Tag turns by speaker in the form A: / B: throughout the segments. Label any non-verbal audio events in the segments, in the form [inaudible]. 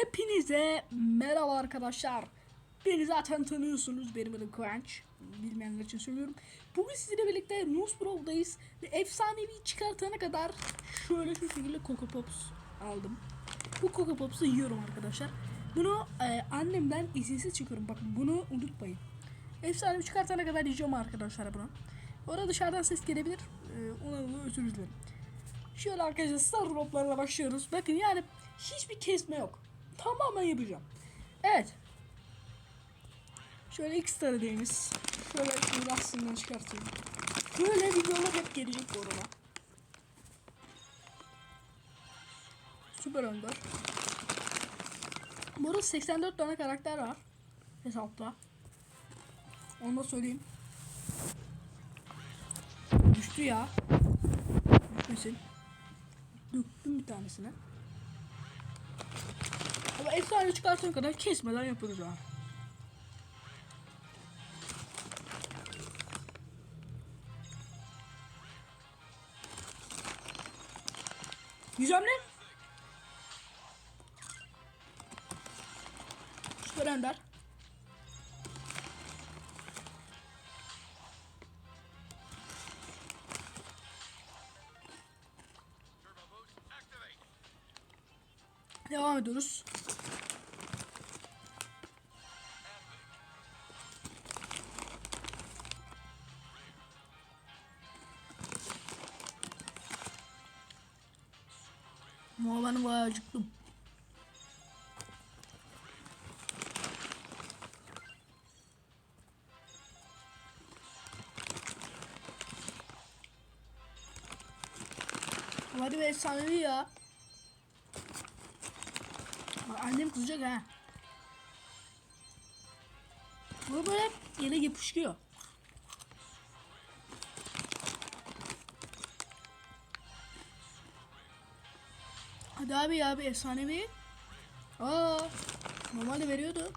A: Hepinize merhaba arkadaşlar. Beni zaten tanıyorsunuz. Benim adım Kıvanç. Bilmeyenler için söylüyorum. Bugün sizinle birlikte News Pro'dayız. Ve efsanevi çıkartana kadar şöyle şu şekilde Coco Pops aldım. Bu Coco Pops'u yiyorum arkadaşlar. Bunu e, annemden izinsiz çıkıyorum. Bakın bunu unutmayın. Efsanevi çıkartana kadar yiyeceğim arkadaşlar bunu. Orada dışarıdan ses gelebilir. E, ona da özür dilerim. Şöyle arkadaşlar star droplarla başlıyoruz. Bakın yani hiçbir kesme yok. Tamamen yapacağım. Evet. Şöyle X diyiniz. Şöyle şunu aslında çıkartayım. Böyle videolar hep gelecek bu arada. Süper Önder. Burada 84 tane karakter var. Hesapta. Onu da söyleyeyim. Düştü ya. Düşmesin. Döktüm bir tanesini. Ama efsane çıkartana kadar kesmeden yapıyoruz ha. Güzel ne? Süper Ender. Devam ediyoruz. Ama ben bayağı acıktım. Hadi be efsanevi ya. Annem kızacak ha. Bu böyle yere yapışıyor. Hadi abi ya bir efsanevi. Aa, normalde veriyordu.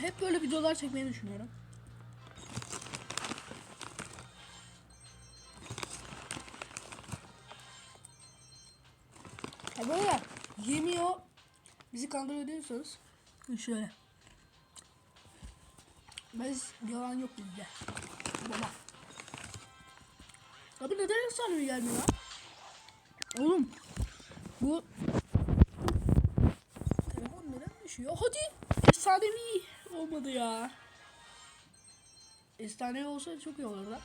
A: Hep böyle videolar çekmeyi düşünüyorum. Ha böyle yemiyor. Bizi kandırıyor diyorsanız şöyle. Biz yalan yok bizde. Baba. Abi neden efsanevi gelmiyor lan? Oğlum. Bu telefon neden düşüyor? Hadi. Efsanevi olmadı ya. Efsanevi olsaydı çok iyi olurdu.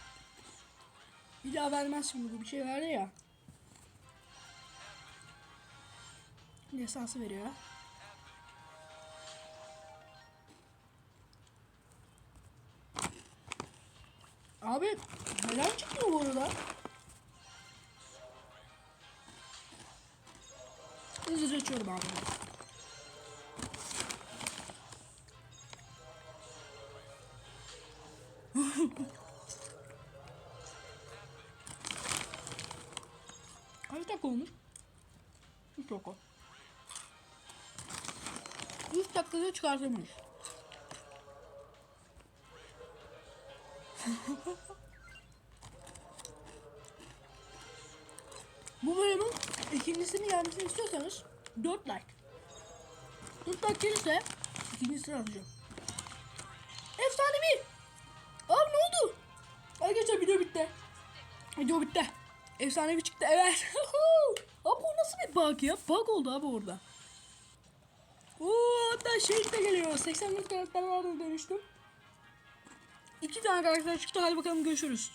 A: Bir daha vermez şimdi bu bir şey verdi ya. Lisansı veriyor. Abi neden çıkmıyor bu arada? Hızlıca açıyorum abi. [laughs] Kaç dakika olmuş? 3 dakika. 3 dakikada çıkartılmış. Bu bölümün ikincisini gelmesini istiyorsanız 4 like. 4 like gelirse ikincisini atacağım. Efsanevi! Abi ne oldu? Arkadaşlar video bitti. Video bitti. Efsanevi çıktı evet. [laughs] abi o nasıl bir bug ya? Bug oldu abi orada. Oo hatta şey de geliyor. 84 karakter vardı dönüştüm. İki tane karakter çıktı. Hadi bakalım görüşürüz.